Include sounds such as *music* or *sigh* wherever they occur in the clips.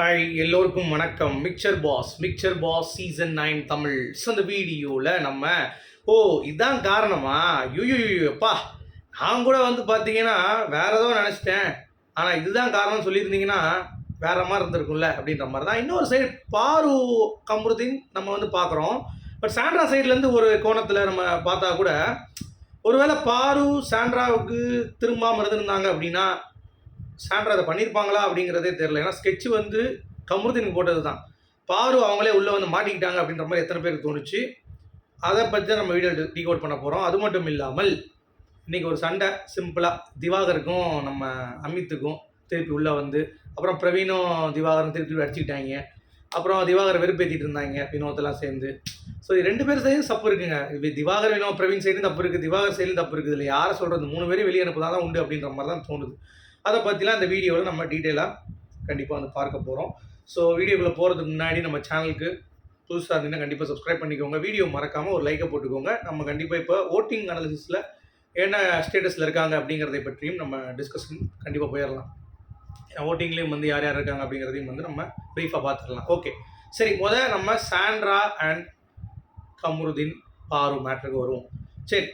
Hi எல்லோருக்கும் வணக்கம். Mixture boss mixture boss season nine Tamil. அந்த வீடியோவில் நம்ம ஓ இதான் காரணமா? யூயூப்பா நான் கூட வந்து பார்த்தீங்கன்னா வேற ஏதோ நினச்சிட்டேன். ஆனால் இதுதான் காரணம்னு சொல்லியிருந்தீங்கன்னா வேற மாதிரி இருந்திருக்கும்ல அப்படின்ற மாதிரி தான். இன்னொரு சைடு பாரு கம்ருதீன் நம்ம வந்து பார்க்குறோம் பட் சாண்ட்ரா சைட்லேருந்து ஒரு கோணத்தில் நம்ம பார்த்தா கூட ஒருவேளை பாரு சாண்ட்ராவுக்கு திரும்பாமல் இருந்திருந்தாங்க அப்படின்னா சாண்ட்ரா அதை பண்ணியிருப்பாங்களா அப்படிங்கிறதே தெரியல. ஏன்னா ஸ்கெட்ச் வந்து கமருதீனுக்கு போட்டது தான் பாரு அவங்களே உள்ளே வந்து மாட்டிக்கிட்டாங்க அப்படின்ற மாதிரி எத்தனை பேருக்கு தோணுச்சு. அதை பற்றி தான் நம்ம வீடியோ டீகோட் பண்ண போகிறோம் அது மட்டும் இல்லாமல் இன்றைக்கி ஒரு சண்டை சிம்பிளாக திவாகருக்கும் நம்ம அமித்துக்கும் திருப்பி உள்ளே வந்து அப்புறம் பிரவீனும் திவாகரும் திருப்பி அடிச்சுக்கிட்டாங்க. அப்புறம் திவாகர் வெறுப்பேற்றிட்டு இருந்தாங்க வினோத்தெல்லாம் சேர்ந்து. ஸோ இது ரெண்டு பேர் சைடும் தப்பு இருக்குங்க. இது திவாகர் வினோ பிரவீன் சைடும் தப்பு இருக்குது திவாகர் சைடும் தப்பு இருக்குது இல்லை யாரை சொல்கிறது மூணு பேரும் வெளியே அனுப்புதான் தான் உண்டு அப்படின்ற மாதிரி தான் தோணுது. அதை பற்றிலாம் அந்த வீடியோவில் நம்ம டீட்டெயிலாக கண்டிப்பாக வந்து பார்க்க போகிறோம் ஸோ வீடியோக்குள்ளே போகிறதுக்கு முன்னாடி நம்ம சேனலுக்கு புதுசாக இருந்தீங்கன்னா கண்டிப்பாக சப்ஸ்கிரைப் பண்ணிக்கோங்க. வீடியோ மறக்காமல் ஒரு லைக்கை போட்டுக்கோங்க. நம்ம கண்டிப்பாக இப்போ ஓட்டிங் அனாலிசிஸில் என்ன ஸ்டேட்டஸில் இருக்காங்க அப்படிங்கிறதை பற்றியும் நம்ம டிஸ்கஷன் கண்டிப்பாக போயிடலாம் ஓட்டிங்லேயும் வந்து யார் யார் இருக்காங்க அப்படிங்கிறதையும் வந்து நம்ம ப்ரீஃபாக பார்த்துடலாம் ஓகே சரி முதல் நம்ம சாண்ட்ரா அண்ட் கமருதீன் பாரு மேட்ருக்கு வருவோம். சரி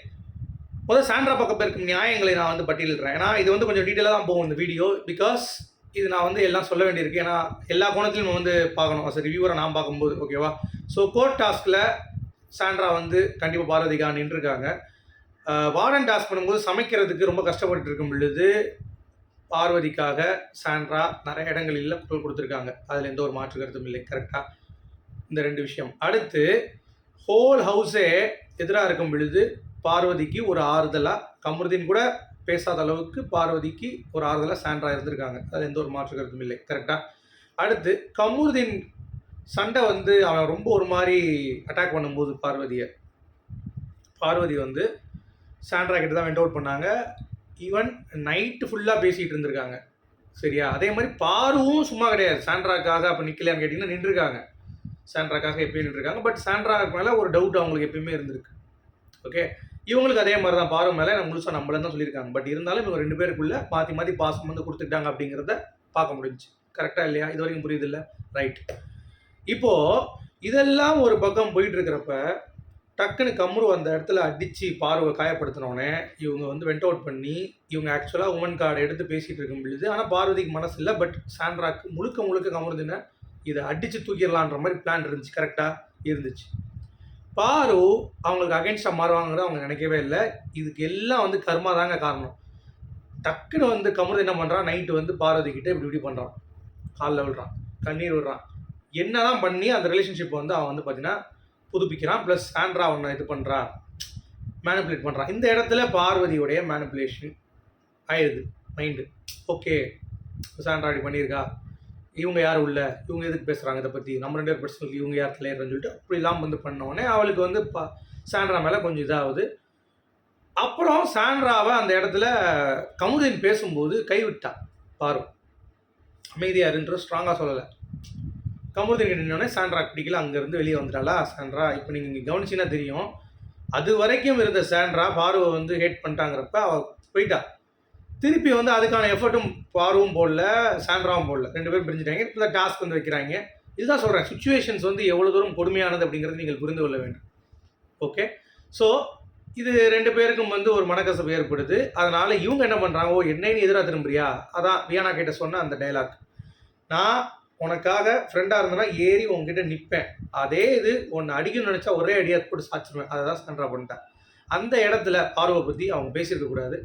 முதல் சாண்ட்ரா பக்கம் இருக்கும் நியாயங்களை நான் வந்து பட்டியலிடுறேன். ஏன்னா இது வந்து கொஞ்சம் டீட்டெயிலாக தான் போகும் இந்த வீடியோ பிகாஸ் இது நான் வந்து எல்லாம் சொல்ல வேண்டியிருக்கு. ஏன்னா எல்லா கோணத்திலும் நம்ம வந்து பார்க்கணும். அஸ் ரிவ்யூவரை நான் பார்க்கும்போது ஓகேவா ஸோ கோர்ட் டாஸ்கில் சாண்ட்ரா வந்து கண்டிப்பாக பாரதிகா நின்றுருக்காங்க. வார்டன் டாஸ்க் பண்ணும்போது சமைக்கிறதுக்கு ரொம்ப கஷ்டப்பட்டு இருக்கும் பொழுது பார்வதிக்காக சாண்ட்ரா நிறைய இடங்களில் குரல் கொடுத்துருக்காங்க. அதில் எந்த ஒரு மாற்று கருத்தும் இல்லை. கரெக்டாக இந்த ரெண்டு விஷயம். அடுத்து ஹோல் ஹவுஸே எதிராக இருக்கும் பொழுது பார்வதிக்கு ஒரு ஆறுதலாக கமருதீன் கூட பேசாத அளவுக்கு பார்வதிக்கு ஒரு ஆறுதலாக சாண்ட்ரா இருந்திருக்காங்க. அது எந்த ஒரு மாற்று கருத்தும் இல்லை. கரெக்டாக அடுத்து கமருதீன் சண்டை வந்து அவன் ரொம்ப ஒரு மாதிரி அட்டாக் பண்ணும்போது பார்வதியை. பார்வதி வந்து சாண்ட்ரா கிட்ட தான் வெண்ட் அவுட் பண்ணாங்க ஈவன் நைட்டு ஃபுல்லாக பேசிகிட்டு இருந்திருக்காங்க. சரியா? அதே மாதிரி பாருவும் சும்மா கிடையாது. சாண்ட்ராக்காக அப்போ நிற்கலையான்னு கேட்டிங்கன்னா நின்றுருக்காங்க. சாண்ட்ராக்காக எப்பயும் நின்றுருக்காங்க. பட் சாண்ட்ராக்கு மேலே ஒரு டவுட் அவங்களுக்கு எப்பயுமே இருந்திருக்கு. ஓகே இவங்களுக்கு அதே மாதிரி தான் பாரு மேலே நம்ம முழுசாக நம்மள தான் சொல்லியிருக்காங்க. பட் இருந்தாலும் இவங்க ரெண்டு பேருக்குள்ள மாற்றி மாற்றி பாசம் வந்து கொடுத்துட்டாங்க அப்படிங்கிறத பார்க்க முடிஞ்சுச்சு. கரெக்டாக இல்லையா? இது வரைக்கும் புரியுது இல்லை? ரைட் இப்போது இதெல்லாம் ஒரு பக்கம் போயிட்டு இருக்கிறப்ப டக்குன்னு கம்ரு அந்த இடத்துல அடித்து பார்வை காயப்படுத்தினோடனே இவங்க வந்து வெண்ட் அவுட் பண்ணி இவங்க ஆக்சுவலாக உமன் கார்டு எடுத்து பேசிகிட்டு இருக்கும் பொழுது ஆனால் பார்வதிக்கு மனசு இல்லை. பட் சாண்ட்ராக்கு முழுக்க முழுக்க கமருதுன்னு இதை அடித்து தூக்கிடலான்ற மாதிரி பிளான் இருந்துச்சு. கரெக்டாக இருந்துச்சு. பாரு அவங்களுக்கு அகைன்ஸ்டாக மாறுவாங்கிறத அவங்க நினைக்கவே இல்லை. இதுக்கு எல்லாம் வந்து கர்மா தாங்க காரணம். டக்குன்னு வந்து கமருது என்ன பண்ணுறான் நைட்டு வந்து பார்வதி இப்படி இப்படி பண்ணுறான் காலில் விடுறான் கண்ணீர் விடுறான். என்ன தான் பண்ணி அந்த ரிலேஷன்ஷிப் வந்து அவன் வந்து பார்த்தீங்கன்னா புதுப்பிக்கிறான். ப்ளஸ் சாண்ட்ரா அவனை இது பண்ணுறா மேனிப்புலேட் பண்ணுறான் இந்த இடத்துல பார்வதியுடைய மேனிப்புலேஷன் ஆயிடுது. மைண்டு ஓகே சாண்ட்ரா இப்படி பண்ணியிருக்கா? இவங்க யார் உள்ள? இவங்க எதுக்கு பேசுகிறாங்க இதை பற்றி நம்ம ரெண்டு பேர் பர்சனலுக்கு இவங்க யார் தலையர்னு சொல்லிட்டு அப்படிலாம் வந்து பண்ணோடனே அவளுக்கு வந்து பா சாண்ட்ரா மேலே கொஞ்சம் இதாகுது. அப்புறம் சாண்ட்ராவை அந்த இடத்துல கமுதின் பேசும்போது கைவிட்டான் பாரு. அமைதியாக இருன்ற ஸ்ட்ராங்காக சொல்லலை. கமுதின் நின்னோடனே சாண்ட்ரா பிடிக்கல. அங்கேருந்து வெளியே வந்துட்டாளா? சாண்ட்ரா இப்போ நீங்கள் இங்கே கவனிச்சின்னா தெரியும். அது வரைக்கும் இருந்த சாண்ட்ரா பார்வை வந்து ஹேட் பண்ணிட்டாங்கிறப்ப அவள் போயிட்டா. திருப்பி வந்து அதுக்கான எஃபர்ட்டும் பார்வும் போடல சாண்ட்ராவும் போடல. ரெண்டு பேரும் பிரிஞ்சுட்டாங்க. இப்போ டாஸ்க் வந்து வைக்கிறாங்க. இதுதான் சொல்கிறேன் சுச்சுவேஷன்ஸ் வந்து எவ்வளோ தூரம் கொடுமையானது அப்படிங்கிறது நீங்கள் புரிந்து கொள்ள வேண்டும். ஓகே ஸோ இது ரெண்டு பேருக்கும் வந்து ஒரு மனக்கசப்பு ஏற்படுது. அதனால் இவங்க என்ன பண்ணுறாங்க ஓ என்னைன்னு எதிராக திரும்புறியா? அதான் வியானா கிட்ட சொன்ன அந்த டைலாக் நான் உனக்காக ஃப்ரெண்டாக இருந்தேன்னா ஏறி உங்ககிட்ட நிற்பேன் அதே இது ஒன்று அடிக்கணும்னு நினச்சா ஒரே அடியாக போட்டு சாச்சிருவேன். அதை தான் சென்ட்ரா பண்ணிட்டேன் அந்த இடத்துல பார்வை பற்றி அவங்க பேசியிருக்கக்கூடாது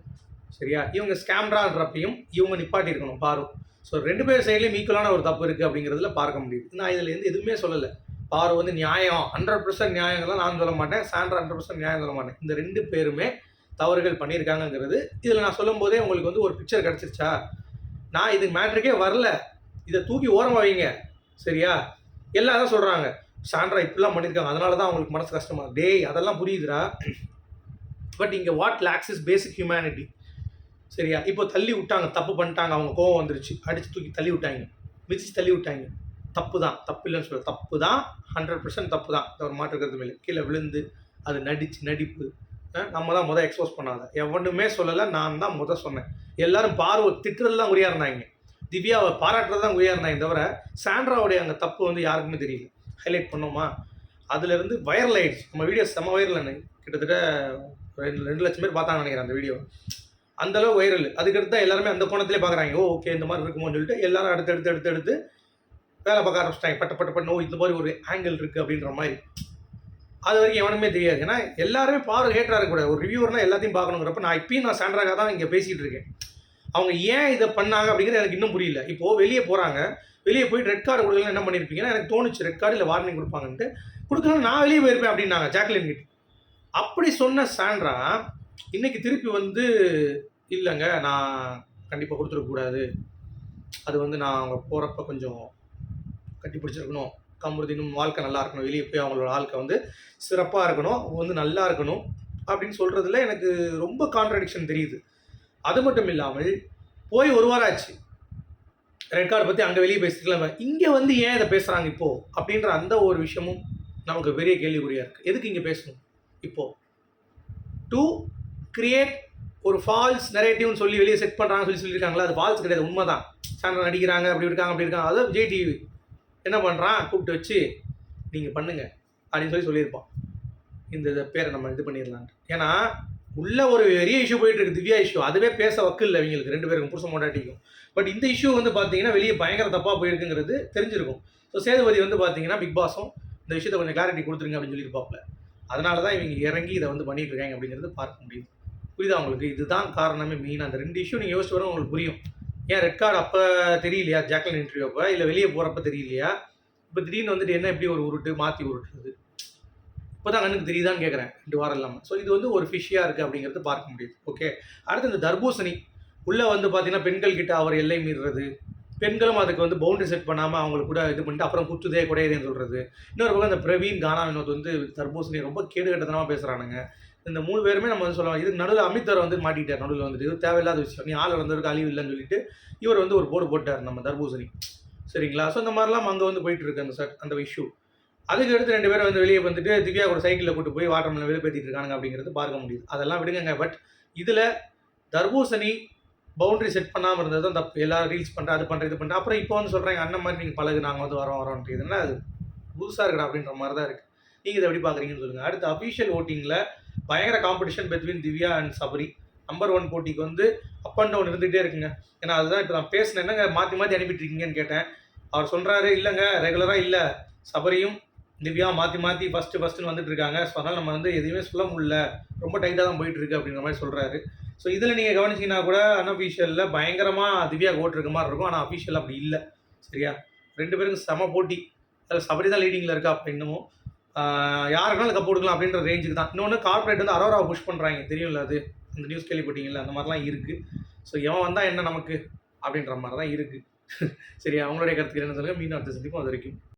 சரியா? இவங்க ஸ்கேம்ரான்றப்பையும் இவங்க நிப்பாட்டி இருக்கணும் பாரு. ஸோ ரெண்டு பேர் சைட்லேயும் ஈக்குவலான ஒரு தப்பு இருக்குது அப்படிங்கிறதுல பார்க்க முடியுது. நான் இதில் இருந்து எதுவுமே சொல்லலை. பாரு வந்து நியாயம் ஹண்ட்ரட் பர்சன்ட் நியாயங்கள்லாம் நான் சொல்ல மாட்டேன். சாண்ட்ரா ஹண்ட்ரட் பர்சன்ட் நியாயம் சொல்ல மாட்டேன். இந்த ரெண்டு பேருமே தவறுகள் பண்ணியிருக்காங்கங்கிறது இதில் நான் சொல்லும் போதே உங்களுக்கு வந்து ஒரு பிக்சர் கிடச்சிருச்சா? நான் இது மேட்ருக்கே வரல. இதை தூக்கி ஓரமாக வைங்க. சரியா? எல்லாரும் சொல்கிறாங்க சாண்ட்ரா இப்படிலாம் பண்ணியிருக்காங்க. அதனால தான் அவங்களுக்கு மனசு கஷ்டமாக டேய் அதெல்லாம் புரியுதுடா. பட் இங்கே what lacks is basic humanity சரியா? இப்போ தள்ளி விட்டாங்க தப்பு பண்ணிட்டாங்க அவங்க கோவம் வந்துருச்சு. அடித்து தூக்கி தள்ளி விட்டாங்க. மிதிச்சு தள்ளி விட்டாங்க. தப்பு தான் தப்பு இல்லைன்னு சொல்ல தப்பு தான் ஹண்ட்ரட் பர்சன்ட் தப்பு தான் ஒரு மாற்றுக்கிறது மேலே. கீழே விழுந்து அது நடிச்சு நடிப்பு. நம்ம தான் முதல் எக்ஸ்போஸ் பண்ணாத. எவனுமே சொல்லலை நான் தான் முதல் சொன்னேன். எல்லாரும் பார்வை திட்டுறதுலாம் உரியா இருந்தாங்க திவ்யாவை பாராட்டுறது தான் உயர் இருந்தாங்க தவிர சாண்ட்ராவுடைய அந்த தப்பு வந்து யாருக்குமே தெரியல. ஹைலைட் பண்ணோமா? அதுலேருந்து வைரல் ஆயிடுச்சு. நம்ம வீடியோ செம வைரல் கிட்டத்தட்ட ரெண்டு ரெண்டு லட்சம் பேர் பார்த்தாங்க நினைக்கிறேன் அந்த வீடியோ அந்தளவு வைரல் அதுக்கடுத்து தான் எல்லாருமே அந்த கோணத்திலே பார்க்குறாங்க ஓ ஓகே இந்த மாதிரி இருக்குமோன்னு சொல்லிட்டு எல்லாரும் அடுத்து அடுத்து அடுத்து எடுத்து வேலை பார்க்க ஆரம்பிச்சிட்டாங்க. பட்ட பட்ட பட்ட ஓ இந்த மாதிரி ஒரு ஆங்கிள் இருக்குது அப்படின்ற மாதிரி. அது வரைக்கும் எவனுமே தெரியாது. ஏன்னா எல்லாருமே பார்வை ஹேட்டராக இருக்கக்கூடாது ஒரு ரிவ்யூவர்னா எல்லாத்தையும் பார்க்கணுங்கிறப்ப நான் இப்பயும் நான் சாண்ட்ராக தான் இங்கே பேசிகிட்டு இருக்கேன். அவங்க ஏன் இதை பண்ணாங்க அப்படிங்கிறது எனக்கு இன்னும் புரியல. இப்போது வெளியே போகிறாங்க வெளியே போய் ரெட் கார்டு கொடுக்கலாம் என்ன பண்ணியிருப்பீங்கன்னா எனக்கு தோணுச்சு ரெட் கார்டு இல்லை வார்னிங் கொடுப்பாங்கன்ட்டு கொடுக்கலாம் நான் வெளியே போயிருப்பேன் அப்படின்னாங்க ஜாக்லின் கிட்ட. அப்படி சொன்ன சாண்ட்ரா இன்னைக்கு திருப்பி வந்து இல்லைங்க நான் கண்டிப்பாக கொடுத்துடக்கூடாது அது வந்து நான் அவங்க போகிறப்ப கொஞ்சம் கட்டி பிடிச்சிருக்கணும். கமுருதினும் வாழ்க்கை நல்லா இருக்கணும். வெளியே போய் அவங்களோட வாழ்க்கை வந்து சிறப்பாக இருக்கணும். அவங்க வந்து நல்லா இருக்கணும் அப்படின்னு சொல்கிறதுல எனக்கு ரொம்ப கான்ட்ரடிக்ஷன் தெரியுது. அது மட்டும் இல்லாமல் போய் ஒரு வாரம் ஆச்சு. ரெட் கார்டு பற்றி அங்கே வெளியே பேசிக்கலாம் இங்கே வந்து ஏன் இதை பேசுகிறாங்க இப்போது அப்படின்ற அந்த ஒரு விஷயமும் நமக்கு பெரிய கேள்விக்குறியாக இருக்குது எதுக்கு இங்கே பேசணும்? இப்போது டு கிரியேட் ஒரு ஃபால்ஸ் நெரேட்டிவ்னு சொல்லி வெளியே செட் பண்ணுறாங்க சொல்லி சொல்லியிருக்காங்களா அது ஃபால்ஸ் கிடையாது உண்மை தான் சேனல் நடிக்கிறாங்க அப்படி இருக்காங்க அப்படி இருக்காங்க. அதாவது விஜய் டிவி என்ன பண்ணுறான் கூப்பிட்டு வச்சு நீங்கள் பண்ணுங்க அப்படின்னு சொல்லி சொல்லியிருப்பான். இந்த இதை பேரை நம்ம இது பண்ணிடலான்ட்டு. ஏன்னா உள்ள ஒரு பெரிய இஷ்யூ போயிட்டு இருக்கு திவ்யா இஷ்யூ அதுவே பேச வக்கு இல்லை இவங்களுக்கு ரெண்டு பேருக்கும் புருஷன் மொண்டாட்டிக்கும் பட் இந்த இஷ்யூ வந்து பார்த்தீங்கன்னா வெளியே பயங்கர தப்பாக போயிருக்குங்கிறது தெரிஞ்சிருக்கும். ஸோ சேதுபதி வந்து பார்த்தீங்கன்னா பிக் பாஸும் இந்த விஷயத்தை கொஞ்சம் கிளாரிட்டி கொடுத்துருங்க அப்படின்னு சொல்லியிருப்பாப்ல அதனால தான் இவங்க இறங்கி இதை வந்து பண்ணிட்டு இருக்காங்க அப்படிங்கிறது பார்க்க முடியுது. புரியுதா உங்களுக்கு? இதுதான் காரணமே மெயின் அந்த ரெண்டு இஷ்யூ நீங்கள் யோசிச்சு வர உங்களுக்கு புரியும். ஏன் ரெட் கார்டு அப்போ தெரியலையா? ஜாக்லின் இன்டர்வியூ அப்போ? இல்லை வெளியே போகிறப்ப தெரியலையா? இப்போ திடீர்னு வந்துட்டு என்ன எப்படி ஒரு உருட்டு மாற்றி உருட்டுறது? இப்போ தான் கண்ணுக்கு தெரியுதான்னு கேட்குறேன் ரெண்டு வாரம் இல்லாமல் ஸோ இது வந்து ஒரு ஃபிஷ்ஷியாக இருக்குது அப்படிங்கிறது பார்க்க முடியுது. ஓகே அடுத்து இந்த தர்பூசணி. உள்ளே வந்து பார்த்தீங்கன்னா பெண்கள் கிட்ட அவர் எல்லை மீறுறது. பெண்களும் அதுக்கு வந்து பவுண்டரி செட் பண்ணாமல் அவங்களுக்கு கூட இது பண்ணிட்டு அப்புறம் குத்துதே குடையதேன்னு சொல்கிறது இன்னொரு பக்கம் இந்த பிரவீன் கானா வினோத் வந்து தர்பூசணி ரொம்ப கேடு கட்டத்தனமாக பேசுகிறானுங்க இந்த மூணு பேருமே நம்ம வந்து சொல்லலாம் இதுக்கு நடுவில் அமித்தர் வந்து மாட்டிக்கிட்டார் நடுவில் வந்துட்டு இது தேவையில்லாத விஷயம் நீ ஆள் வந்தவருக்கு அழிவு இல்லைன்னு சொல்லிட்டு இவர் வந்து ஒரு போர்டு போட்டார் நம்ம தர்பூசணி. சரிங்களா? ஸோ இந்த மாதிரிலாம் அங்கே வந்து போயிட்டு இருக்கு அந்த சார் அந்த இஷ்யூ அதுக்கு அடுத்து ரெண்டு பேரும் வந்து வெளியே வந்துட்டு திவ்யா கூட சைக்கிளில் கூட்டு போய் வாட்டர் மேலே வெளிப்பேற்றிட்டு இருக்காங்க அப்படிங்கிறது பார்க்க முடியுது. அதெல்லாம் விடுங்க பட் இதில் தர்பூசணி பவுண்டரி செட் பண்ணாமல் இருந்தது தான் தப்பு. எல்லாரும் ரீல்ஸ் பண்ணுற அது பண்ணுற இது பண்ணுற அப்புறம் இப்போ வந்து சொல்கிறாங்க அண்ணன் மாதிரி நீங்கள் பழகு நாங்கள் வந்து வரோம் வரோன்ட்டு இதுனா அது புதுசாக இருக்கடா அப்படின்ற மாதிரி தான் இருக்குது நீங்கள் இதை எப்படி பார்க்குறீங்கன்னு சொல்லுங்கள் அடுத்து அஃபீஷியல் ஓட்டிங்கில் பயங்கர competition between Divya and Sabari. Number one போட்டிக்கு வந்து அப் அண்ட் டவுன் இருந்துகிட்டே இருக்குங்க. ஏன்னா அதுதான் இப்போ நான் பேசினேன். என்னங்க மாற்றி மாற்றி அனுப்பிட்டுருக்கீங்கன்னு கேட்டேன். அவர் சொல்கிறாரு இல்லைங்க ரெகுலராக இல்லை. சபரியும் திவ்யா மாற்றி மாற்றி ஃபஸ்ட்டு ஃபஸ்ட்டுன்னு வந்துட்டு இருக்காங்க. ஸோ அதனால் நம்ம வந்து எதுவுமே சொல்ல முடியல. ரொம்ப டைட்டாக தான் போயிட்டு இருக்கு மாதிரி சொல்கிறாரு ஸோ இதில் நீங்கள் கவனிச்சிங்கன்னா கூட அன்அஃபீஷியலில் பயங்கரமாக திவ்யா ஓட்டு இருக்க மாதிரி இருக்கும். ஆனால் அஃபிஷியல் அப்படி இல்லை. சரியா? ரெண்டு பேருக்கும் செம போட்டி. அதில் சபரி தான் லீடிங்கில் இருக்கா? அப்போ இன்னமும். யாருக்குனாலும் கப் கொடுக்கலாம் அப்படின்ற ரேஞ்சுக்கு தான். இன்னொன்று கார்ப்பரேட் வந்து அரோராவை புஷ் பண்ணுறாங்க தெரியும்ல அது? அந்த நியூஸ் கேள்விப்பட்டீங்களா அந்த மாதிரிலாம் இருக்குது ஸோ எவன் வந்தால் என்ன நமக்கு? அப்படின்ற மாதிரி தான் இருக்குது *laughs* சரி அவங்களுடைய கருத்துக்கு என்ன சொல்லுங்கள் மீன் அடுத்த சந்திப்போம். அது வரைக்கும்